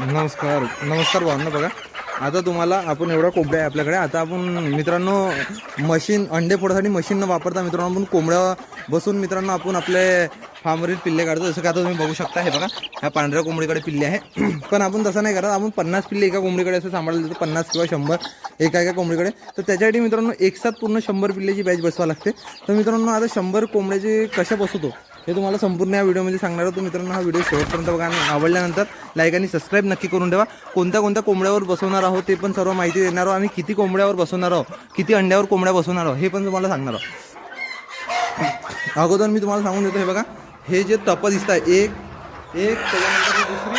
नमस्कार नमस्कार भावना बघा. आता तुम्हाला आपण एवढा कोंबड्या आहे आपल्याकडे. आता आपण मित्रांनो मशीन अंडे फोडण्यासाठी मशीन न वापरता मित्रांनो आपण कोंबड्या बसून मित्रांनो आपण आपले फार्मवरील पिल्ले काढतो. जसं की आता तुम्ही बघू शकता हे बघा ह्या पांढऱ्या कोंबडीकडे पिल्ले आहे. पण आपण तसं नाही करत. आपण पन्नास पिल्ले एका कोंबडीकडे असं सांभाळलं जातं. पन्नास किंवा शंभर एका एका कोंबडीकडे. तर त्याच्यासाठी मित्रांनो एक साथ पूर्ण शंभर पिल्लेची बॅच बसवा लागते. तर मित्रांनो आता शंभर कोंबड्याचे कशा बसवतो? हे तुम्हाला संपूर्ण या व्हिडिओमध्ये सांगणार होतो मित्रांनो हा व्हिडिओ शेवटपर्यंत बघा आवडल्यानंतर लाईक आणि सबस्क्राईब नक्की करून ठेवा. कोणत्या कोणत्या कोंबड्यावर बसवणार आहोत ते पण सर्व माहिती देणार आहोत. आणि किती कोंबड्यावर बसवणार आहोत किती अंड्यावर कोंबड्या बसवणार आहोत हे पण तुम्हाला सांगणार आहोत. अगोदर मी तुम्हाला सांगून देतो हे बघा. हे जे टप दिसत आहे एक एक त्याच्यानंतर दुसरी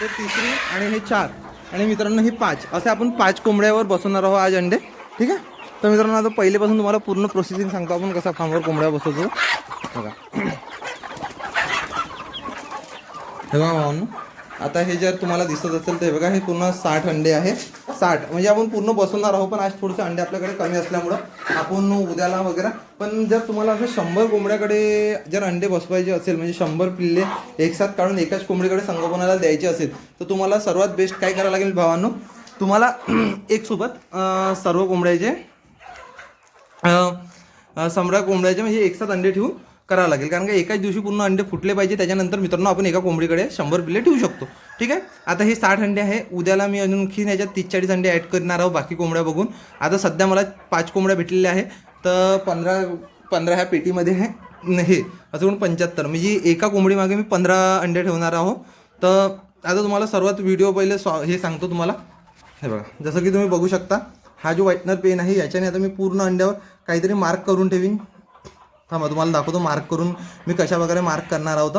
ते तिसरी आणि हे चार. आणि मित्रांनो हे पाच. असे आपण पाच कोंबड्यावर बसवणार आहोत आज अंडे. ठीक आहे? तर मित्रांनो आता पहिलेपासून तुम्हाला पूर्ण प्रोसेसिंग सांगतो आपण कसा फार्मवर कोंबड्या बसवतो. बघा. हे बघा भावांनो आता हे जर तुम्हाला दिसत असेल तर हे बघा हे पूर्ण साठ अंडे आहे साठ म्हणजे आपण पूर्ण बसवणार आहोत पण आज थोडेसे अंडे आपल्याकडे कमी असल्यामुळं आपण उद्याला वगैरे पण जर तुम्हाला असं शंभर कोंबड्याकडे जर अंडे बसवायचे असेल म्हणजे शंभर पिल्ले एकसाथ काढून एकाच कोंबडीकडे संगोपनाला द्यायचे असेल तर तुम्हाला सर्वात बेस्ट काय करावं लागेल भावांनो तुम्हाला एकसोबत सर्व कोंबड्याचे सम्राट कोंबड्याचे म्हणजे एकसाथ अंडे ठेवून करावं लागेल. कारण का एकाच दिवशी पूर्ण अंडे फुटले पाहिजे त्याच्यानंतर मित्रांनो आपण एका कोंबडीकडे शंभर पिल्ले ठेवू शकतो. ठीक आहे? आता हे साठ अंडे आहे. उद्याला मी आणखी याच्यात तीस चाळीस अंडे ॲड करणार आहोत बाकी कोंबड्या बघून. आता सध्या मला पाच कोंबड्या भेटलेल्या आहे. तर पंधरा पंधरा ह्या पेटीमध्ये आहे. हे असं पंच्याहत्तर. म्हणजे एका कोंबडीमागे मी पंधरा अंडे ठेवणार आहोत. तर आता तुम्हाला सर्वात व्हिडिओ पहिले स्वा हे सांगतो तुम्हाला. हे बघा. जसं की तुम्ही बघू शकता हा जो व्हाईटनर पेन आहे याच्याने आता मी पूर्ण अंड्यावर काहीतरी मार्क करून ठेवीन. थांबा तुम्हाला दाखवतो मार्क करून मी कशा प्रकारे मार्क करणार आहोत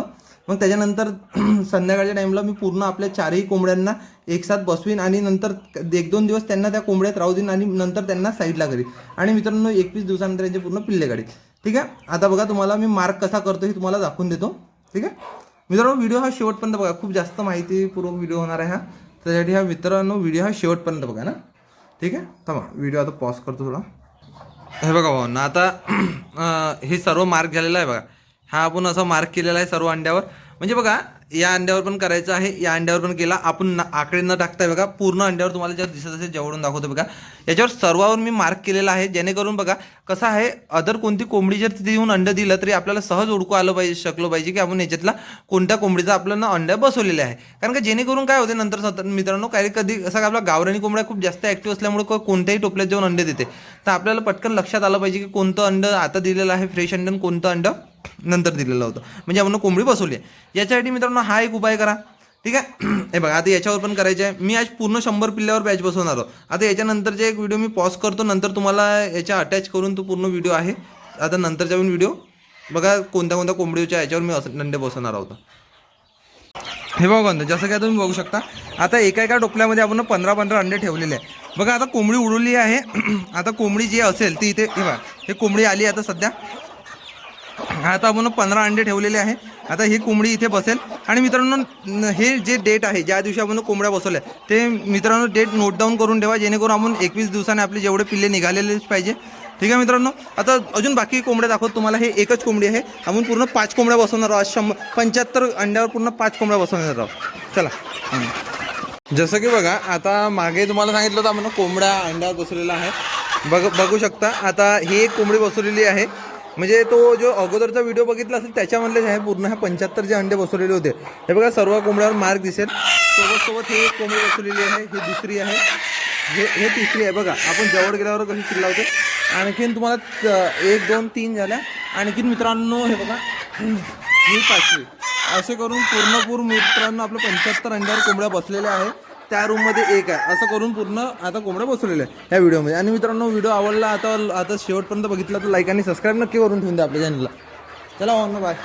मग त्याच्यानंतर संध्याकाळच्या टाईमला मी पूर्ण आपल्या चारही कोंबड्यांना एकसाथ बसवीन आणि नंतर एक दोन दिवस त्यांना त्या कोंबड्यात राहू देईन आणि नंतर त्यांना साईडला करीन आणि मित्रांनो एकवीस दिवसानंतर यांचे पूर्ण पिल्ले काढीन. ठीक आहे? आता बघा तुम्हाला मी मार्क कसा करतो हे तुम्हाला दाखवून देतो. ठीक आहे? मित्रांनो व्हिडिओ हा शेवटपर्यंत बघा. खूप जास्त माहितीपूर्वक व्हिडिओ होणार आहे हा. त्यासाठी हा मित्रांनो व्हिडिओ हा शेवटपर्यंत बघा ना. ठीक आहे? थांबा व्हिडिओ आता पॉज करतो थोडा. हे बघा भाऊ ना आता हे सर्व मार्क झालेलं आहे बघा. हा आपण असं मार्क केलेला आहे सर्व अंड्यावर. म्हणजे बघा या अंड्यावर पण करायचं आहे. या अंड्यावर पण केला. आपण आकडे न टाकताय बघा पूर्ण अंड्यावर तुम्हाला जर दिसत असेल जवळून दाखवतो बघा. याच्यावर सर्वावर मी मार्क केलेला आहे. जेणेकरून बघा कसं आहे अदर कोणती कोंबडी जर तिथे येऊन अंड दिलं तरी आपल्याला सहज ओळखू आलं पाहिजे शकलो पाहिजे की आपण याच्यातला कोणत्या कोंबडीचा आपल्याला अंड्या बसवलेले आहे. कारण का जेणेकरून काय होते नंतर सतत मित्रांनो काही कधी असं का आपला गावरानी कोंबड्या खूप जास्त ॲक्टिव्ह असल्यामुळे कोणत्याही टोपल्यात जाऊन अंडे देते. तर आपल्याला पटकन लक्षात आलं पाहिजे की कोणतं अंड आता दिलेलं आहे फ्रेश अंड कोणतं अंड नंतर दिलेला होता. म्हणजे आपण कोंबडी बसवली आहे. याच्यासाठी मित्रांनो हा एक उपाय करा. ठीक आहे? हे बघा आता याच्यावर पण करायचं आहे मी आज पूर्ण शंभर पिल्ल्यावर बॅच बसवणार आहोत. आता याच्यानंतरचे एक व्हिडिओ मी पॉज करतो. नंतर तुम्हाला याच्या अटॅच करून तो पूर्ण व्हिडिओ आहे. आता नंतरच्या पण व्हिडिओ बघा कोणत्या कोणत्या कोंबडीच्या याच्यावर मी असं अंडे बसवणार आहोत. हे बघा जसं काय तुम्ही बघू शकता. आता एका एका टोपल्यामध्ये आपण पंधरा पंधरा अंडे ठेवलेले आहे बघा आता कोंबडी उडवली आहे. आता कोंबडी जी असेल ती इथे हे बघा हे कोंबडी आली आता सध्या. आता आपण पंधरा अंडे ठेवलेले आहे. आता ही कोंबडी इथे बसेल. आणि मित्रांनो हे जे डेट आहे ज्या दिवशी आपण कोंबड्या बसवल्या ते मित्रांनो डेट नोट डाऊन करून ठेवा जेणेकरून आपण एकवीस दिवसाने आपले जेवढे पिल्ले निघालेलेच पाहिजे. ठीक आहे मित्रांनो? आता अजून बाकी कोंबड्या दाखवत तुम्हाला हे एकच कोंबडी आहे. आपण पूर्ण पाच कोंबड्या बसवणार आहोत. शंभर पंच्याहत्तर अंड्यावर पूर्ण पाच कोंबड्या बसवणार आहोत. चला. जसं की बघा आता मागे तुम्हाला सांगितलं होतं आपण कोंबड्या अंड्यावर बसवलेला आहे. बघ बघू शकता आता ही एक कोंबडी बसवलेली आहे. म्हणजे तो जो अगोदरचा व्हिडिओ बघितला असेल त्याच्यामधले आहे पूर्ण ह्या पंच्याहत्तर जे अंडे बसवलेले होते हे बघा सर्व कोंबड्यावर मार्क दिसेल. सोबत सोबत ही एक कोंबडी बसवलेली आहे ही दुसरी आहे. हे हे तिसरी आहे बघा. आपण जवळ गेल्यावर कशी चिल्लावतो आणखीन तुम्हाला एक दोन तीन झाल्या. आणखीन मित्रांनो हे बघा. ही पाचवी. असे करून पूर्णपूर मित्रांनो आपलं पंच्याहत्तर अंड्यावर कोंबड्या बसलेल्या आहे त्या रूममध्ये एक आहे. असं करून पूर्ण आता कोंबड्या बसवलेल्या आहे ह्या व्हिडिओमध्ये आणि मित्रांनो व्हिडिओ आवडला आता आता शेवटपर्यंत बघितला तर लाईक आणि सबस्क्राईब नक्की करून ठेवून द्या आपल्या चॅनलला चला ना बाय